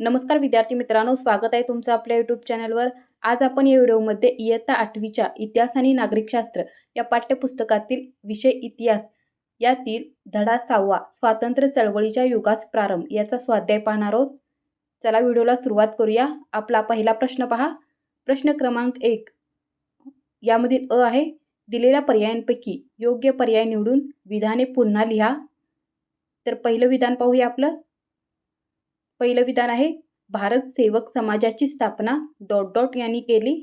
नमस्कार विद्यार्थी मित्रांनो स्वागत आहे तुमचं आपल्या यूट्यूब चॅनलवर आज आपण या व्हिडिओमध्ये इयत्ता आठवीच्या इतिहास आणि नागरिकशास्त्र या पाठ्यपुस्तकातील विषय इतिहास यातील धडा सहावा स्वातंत्र्य चळवळीच्या युगास प्रारंभ याचा स्वाध्याय पाहणार आहोत. चला व्हिडिओला सुरुवात करूया. आपला पहिला प्रश्न पहा. प्रश्न क्रमांक एक. यामधील अ आहे दिलेल्या पर्यायांपैकी योग्य पर्याय निवडून विधाने पुन्हा लिहा. तर पहिलं विधान पाहूया आपलं. पहिलं विधान आहे भारत सेवक समाजाची स्थापना डॉट डॉट यांनी केली.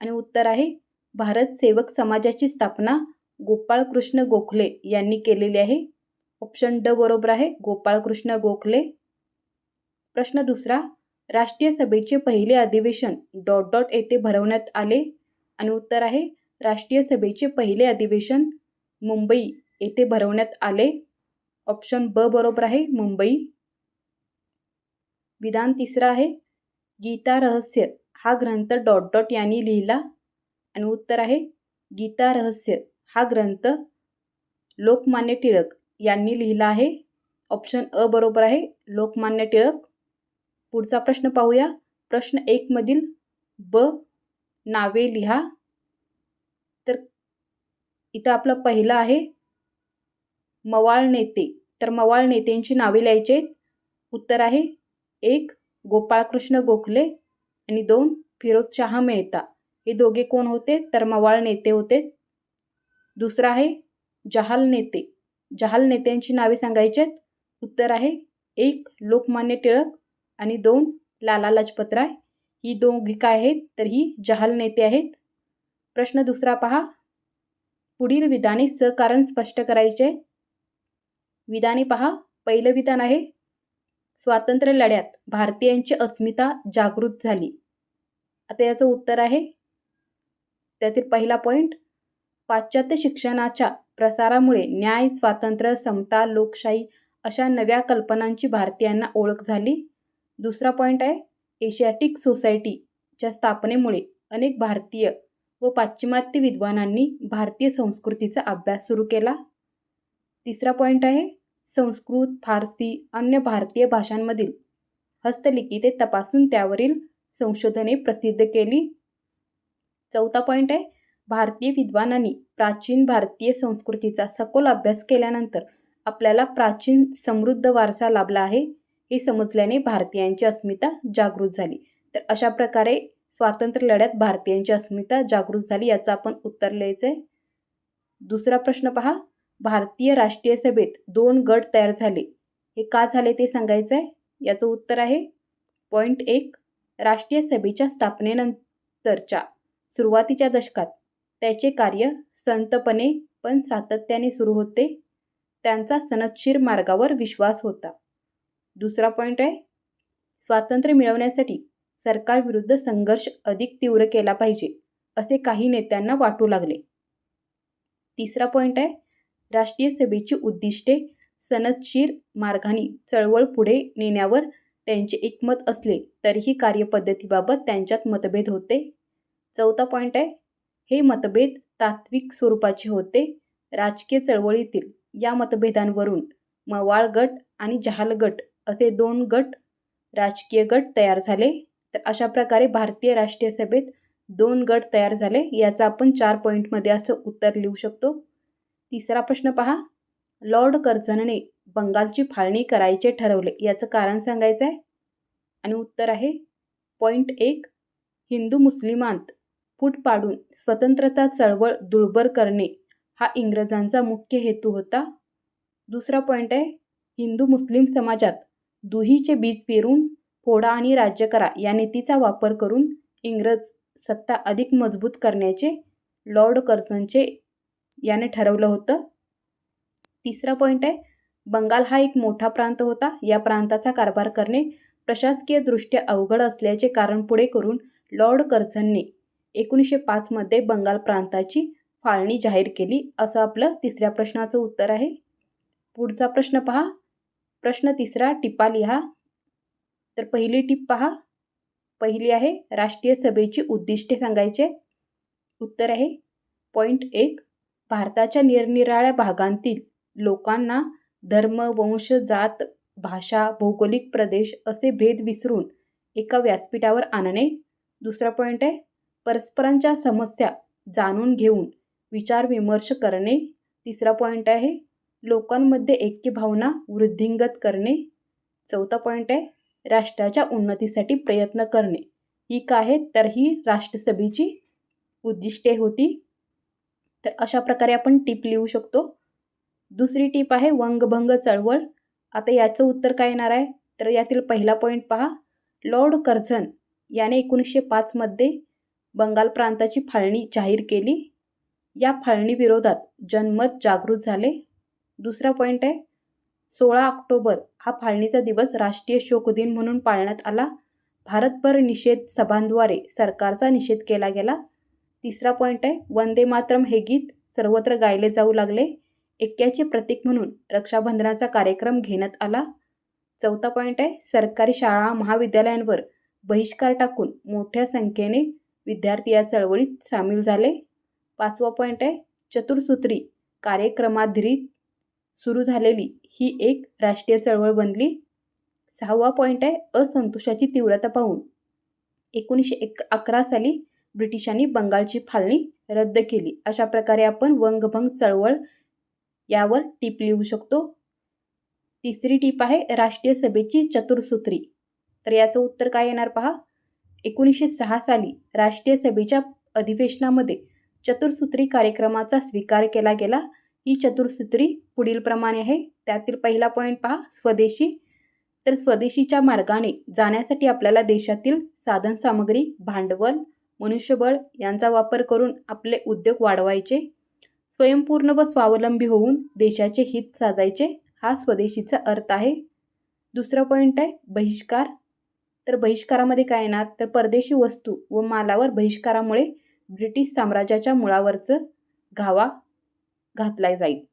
आणि उत्तर आहे भारत सेवक समाजाची स्थापना गोपाळकृष्ण गोखले यांनी केलेली आहे. ऑप्शन ड बरोबर आहे गोपाळकृष्ण गोखले प्रश्न दुसरा राष्ट्रीय सभेचे पहिले अधिवेशन डॉट डॉट येथे भरवण्यात आले. आणि उत्तर आहे राष्ट्रीय सभेचे पहिले अधिवेशन मुंबई येथे भरवण्यात आले. ऑप्शन ब बरोबर आहे मुंबई. विधान तिसरं आहे. गीता रहस्य. हा ग्रंथ डॉट डॉट यांनी लिहिला. आणि उत्तर आहे गीता रहस्य. हा ग्रंथ लोकमान्य टिळक यांनी लिहिला आहे. ऑप्शन अ बरोबर आहे लोकमान्य टिळक. पुढचा प्रश्न पाहूया. प्रश्न एकमधील ब नावे लिहा. तर इथं आपलं पहिलं आहे मवाळ नेते तर मवाळ नेत्यांची नावे लिहायची आहेत. उत्तर आहे एक गोपाळकृष्ण गोखले आणि दोन फिरोजशाह मेहता. हे दोघे कोण होते? तर मवाळ नेते होते. दुसरा आहे जहाल नेते. जहाल नेत्यांची नावे सांगायची आहेत. उत्तर आहे एक लोकमान्य टिळक आणि दोन लाला लजपतराय. ही दोघी काय आहेत? तर ही जहाल नेते आहेत. प्रश्न दुसरा पहा. पुढील विधाने सहकारण स्पष्ट करायचे. विधाने पहा. पहिलं विधान आहे स्वातंत्र्य लढ्यात भारतीयांची अस्मिता जागृत झाली. आता याचं उत्तर आहे. त्यातील पहिला पॉईंट पाश्चात्य शिक्षणाच्या प्रसारामुळे न्याय स्वातंत्र्य समता लोकशाही अशा नव्या कल्पनांची भारतीयांना ओळख झाली. दुसरा पॉईंट आहे एशियाटिक सोसायटीच्या स्थापनेमुळे अनेक भारतीय व पाश्चिमात्य विद्वानांनी भारतीय संस्कृतीचा अभ्यास सुरू केला. तिसरा पॉईंट आहे संस्कृत फारसी अन्य भारतीय भाषांमधील हस्तलिखिते तपासून त्यावरील संशोधने प्रसिद्ध केली. चौथा पॉईंट आहे भारतीय विद्वानांनी प्राचीन भारतीय संस्कृतीचा सखोल अभ्यास केल्यानंतर आपल्याला प्राचीन समृद्ध वारसा लाभला आहे हे समजल्याने भारतीयांची अस्मिता जागृत झाली. तर अशा प्रकारे स्वातंत्र्य लढ्यात भारतीयांची अस्मिता जागृत झाली याचं आपण उत्तर लिहायचं आहे दुसरा प्रश्न पहा भारतीय राष्ट्रीय सभेत दोन गट तयार झाले. हे का झाले ते सांगायचं आहे याचं उत्तर आहे. पॉईंट एक राष्ट्रीय सभेच्या स्थापनेनंतरच्या सुरुवातीच्या दशकात त्याचे कार्य संतपणे पण सातत्याने सुरू होते. त्यांचा सनदशीर मार्गावर विश्वास होता. दुसरा पॉईंट आहे स्वातंत्र्य मिळवण्यासाठी सरकारविरुद्ध संघर्ष अधिक तीव्र केला पाहिजे असे काही नेत्यांना वाटू लागले. तिसरा पॉईंट आहे राष्ट्रीय सभेची उद्दिष्टे सनदशीर मार्गाने चळवळ पुढे नेण्यावर त्यांचे एकमत असले तरीही कार्यपद्धतीबाबत त्यांच्यात मतभेद होते. चौथा पॉईंट आहे हे मतभेद तात्विक स्वरूपाचे होते. राजकीय चळवळीतील या मतभेदांवरून मवाळ गट आणि जहाल गट असे दोन गट राजकीय गट तयार झाले. तर अशा प्रकारे भारतीय राष्ट्रीय सभेत दोन गट तयार झाले याचा आपण चार पॉईंटमध्ये असं उत्तर लिहू शकतो. तिसरा प्रश्न पहा. लॉर्ड कर्झनने बंगालची फाळणी करायचे ठरवले याचं कारण सांगायचं आहे? आणि उत्तर आहे पॉईंट एक हिंदू मुस्लिमांत फूट पाडून स्वतंत्रता चळवळ दुर्बर करणे हा इंग्रजांचा मुख्य हेतू होता. दुसरा पॉईंट आहे हिंदू मुस्लिम समाजात दुहीचे बीज पेरून फोडा आणि राज्य करा या नीतीचा वापर करून इंग्रज सत्ता अधिक मजबूत करण्याचे लॉर्ड कर्झनचे याने ठरवलं होतं. तिसरा पॉईंट आहे बंगाल हा एक मोठा प्रांत होता. या प्रांताचा कारभार करणे प्रशासकीयदृष्ट्या अवघड असल्याचे कारण पुढे करून लॉर्ड कर्झनने एकोणीसशे पाचमध्ये बंगाल प्रांताची फाळणी जाहीर केली. असं आपलं तिसऱ्या प्रश्नाचं उत्तर आहे. पुढचा प्रश्न पहा. प्रश्न तिसरा टिपा लिहा. तर पहिली टिप पहा. पहिली आहे राष्ट्रीय सभेची उद्दिष्टे सांगायचे. उत्तर आहे पॉईंट एक. भारताच्या निरनिराळ्या भागांतील लोकांना धर्म वंश जात भाषा भौगोलिक प्रदेश असे भेद विसरून एका व्यासपीठावर आणणे. दुसरा पॉईंट आहे परस्परांच्या समस्या जाणून घेऊन विचारविमर्श करणे. तिसरा पॉईंट आहे लोकांमध्ये ऐक्य भावना वृद्धिंगत करणे. चौथा पॉईंट आहे राष्ट्राच्या उन्नतीसाठी प्रयत्न करणे. ही काय आहेत? तर ही राष्ट्रसभेची उद्दिष्टे होती. तर अशा प्रकारे आपण टिप लिहू शकतो. दुसरी टीप आहे वंगभंग चळवळ. आता याचं उत्तर काय येणार आहे? तर यातील पहिला पॉईंट पहा. लॉर्ड कर्झन याने एकोणीसशे पाचमध्ये बंगाल प्रांताची फाळणी जाहीर केली. या फाळणीविरोधात जनमत जागृत झाले. दुसरा पॉईंट आहे सोळा ऑक्टोबर हा फाळणीचा दिवस राष्ट्रीय शोक दिन म्हणून पाळण्यात आला. भारतभर निषेध सभांद्वारे सरकारचा निषेध केला गेला. तिसरा पॉईंट आहे वंदे मातरम हे गीत सर्वत्र गायले जाऊ लागले. ऐक्याचे प्रतीक म्हणून रक्षाबंधनाचा कार्यक्रम घेण्यात आला. चौथा पॉईंट आहे सरकारी शाळा महाविद्यालयांवर बहिष्कार टाकून मोठ्या संख्येने विद्यार्थी या चळवळीत सामील झाले. पाचवा पॉईंट आहे चतुर्सूत्री कार्यक्रमाधिरीत सुरू झालेली ही एक राष्ट्रीय चळवळ बनली. सहावा पॉईंट आहे असंतोषाची तीव्रता पाहून. एकोणीसशे एक अकरा साली ब्रिटिशांनी बंगालची फाळणी रद्द केली. अशा प्रकारे आपण वंगभंग चळवळ यावर टीप लिहू शकतो. तिसरी टीप आहे राष्ट्रीय सभेची चतुर्सूत्री. तर याचं उत्तर काय येणार पहा? एकोणीसशे सहा साली राष्ट्रीय सभेच्या अधिवेशनामध्ये चतुर्सूत्री कार्यक्रमाचा स्वीकार केला गेला. ही चतुर्सूत्री पुढीलप्रमाणे आहे. त्यातील पहिला पॉईंट पहा स्वदेशी. तर स्वदेशीच्या मार्गाने जाण्यासाठी आपल्याला देशातील साधनसामग्री भांडवल मनुष्यबळ यांचा वापर करून आपले उद्योग वाढवायचे स्वयंपूर्ण व स्वावलंबी होऊन देशाचे हित साधायचे हा स्वदेशीचा अर्थ आहे. दुसरा पॉईंट आहे बहिष्कार. तर बहिष्कारामध्ये काय येणार? तर परदेशी वस्तू व मालावर बहिष्कारामुळे ब्रिटिश साम्राज्याच्या मुळावरचं घावा घातला जाईल.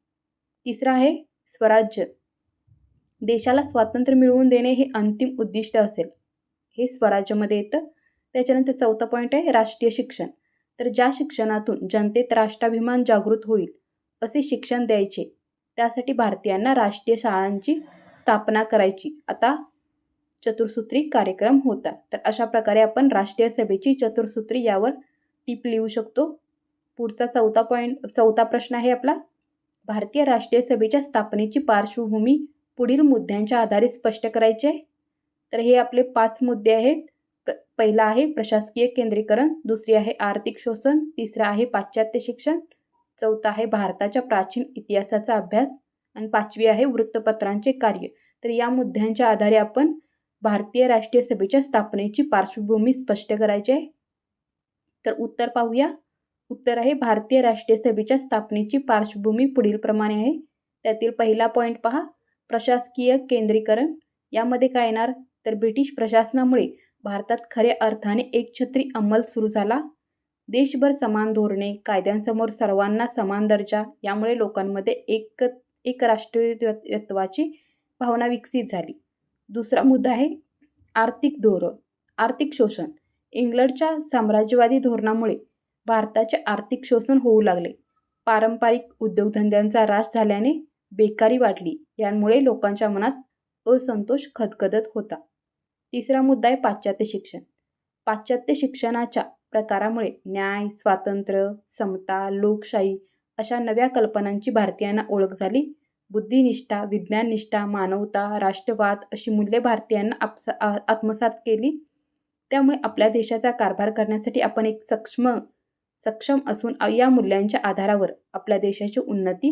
तिसरं आहे स्वराज्य. देशाला स्वातंत्र्य मिळवून देणे हे अंतिम उद्दिष्ट असेल. हे स्वराज्यामध्ये येतं. त्याच्यानंतर चौथा पॉईंट आहे राष्ट्रीय शिक्षण. तर ज्या शिक्षणातून जनतेत राष्ट्राभिमान जागृत होईल असे शिक्षण द्यायचे. त्यासाठी भारतीयांना राष्ट्रीय शाळांची स्थापना करायची. आता चतुर्सूत्री कार्यक्रम होता तर अशा प्रकारे आपण राष्ट्रीय सभेची चतुर्सूत्री यावर टीप लिहू शकतो. पुढचा चौथा पॉईंट चौथा प्रश्न आहे आपला. भारतीय राष्ट्रीय सभेच्या स्थापनेची पार्श्वभूमी पुढील मुद्द्यांच्या आधारे स्पष्ट करायचे तर हे आपले पाच मुद्दे आहेत. पहिला आहे प्रशासकीय केंद्रीकरण दुसरी आहे आर्थिक शोषण तिसरं आहे पाश्चात्य शिक्षण चौथा आहे भारताच्या प्राचीन इतिहासाचा अभ्यास आणि पाचवी आहे वृत्तपत्रांचे कार्य. तर या मुद्द्यांच्या आधारे आपण भारतीय राष्ट्रीय सभेच्या स्थापनेची पार्श्वभूमी स्पष्ट करायची आहे. तर उत्तर पाहूया. उत्तर आहे भारतीय राष्ट्रीय सभेच्या स्थापनेची पार्श्वभूमी पुढीलप्रमाणे आहे. त्यातील पहिला पॉईंट पहा. प्रशासकीय केंद्रीकरण. यामध्ये काय येणार? तर ब्रिटिश प्रशासनामुळे भारतात खऱ्या अर्थाने एकछत्री अंमल सुरू झाला. देशभर समान धोरणे कायद्यांसमोर सर्वांना समान दर्जा यामुळे लोकांमध्ये एक एक राष्ट्रीयत्वाची भावना विकसित झाली. दुसरा मुद्दा आहे आर्थिक धोरण आर्थिक शोषण. इंग्लंडच्या साम्राज्यवादी धोरणामुळे भारताचे आर्थिक शोषण होऊ लागले. पारंपरिक उद्योगधंद्यांचा ऱ्हास झाल्याने बेकारी वाढली यामुळे लोकांच्या मनात असंतोष खदखदत होता. तिसरा मुद्दा आहे पाश्चात्य शिक्षण. पाश्चात्य शिक्षणाच्या प्रकारामुळे न्याय स्वातंत्र्य समता लोकशाही अशा नव्या कल्पनांची भारतीयांना ओळख झाली. बुद्धिनिष्ठा विज्ञाननिष्ठा मानवता राष्ट्रवाद अशी मूल्ये भारतीयांना आपसा आत्मसात केली. त्यामुळे आपल्या देशाचा कारभार करण्यासाठी आपण एक सक्षम सक्षम असून या मूल्यांच्या आधारावर आपल्या देशाची उन्नती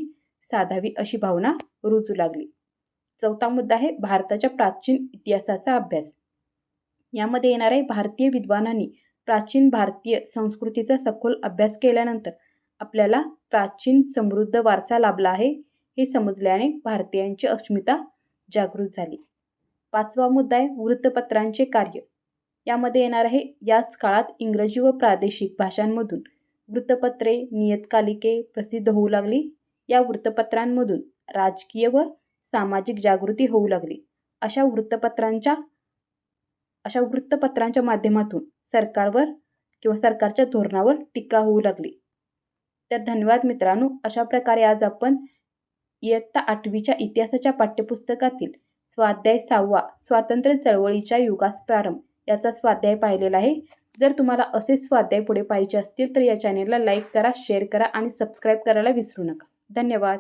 साधावी अशी भावना रुजू लागली. चौथा मुद्दा आहे भारताच्या प्राचीन इतिहासाचा अभ्यास. यामध्ये येणार आहे भारतीय विद्वानांनी प्राचीन भारतीय संस्कृतीचा सखोल अभ्यास केल्यानंतर आपल्याला प्राचीन समृद्ध वारसा लाभला आहे हे समजल्याने भारतीयांची अस्मिता जागृत झाली. पाचवा मुद्दा आहे वृत्तपत्रांचे कार्य. यामध्ये येणार आहे याच काळात इंग्रजी व प्रादेशिक भाषांमधून. वृत्तपत्रे नियतकालिके प्रसिद्ध होऊ लागली. या वृत्तपत्रांमधून राजकीय व सामाजिक जागृती होऊ लागली. अशा वृत्तपत्रांच्या अशा वृत्तपत्रांच्या माध्यमातून सरकारवर किंवा सरकारच्या धोरणावर टीका होऊ लागली. तर धन्यवाद मित्रांनो. अशा प्रकारे आज आपण इयत्ता आठवीच्या इतिहासाच्या पाठ्यपुस्तकातील स्वाध्याय सहावा स्वातंत्र्य चळवळीच्या युगास प्रारंभ याचा स्वाध्याय पाहिलेला आहे. जर तुम्हाला असे स्वाध्याय पुढे पाहिजे असतील तर या चॅनेलला लाईक करा शेअर करा आणि सबस्क्राईब करायला विसरू नका. धन्यवाद.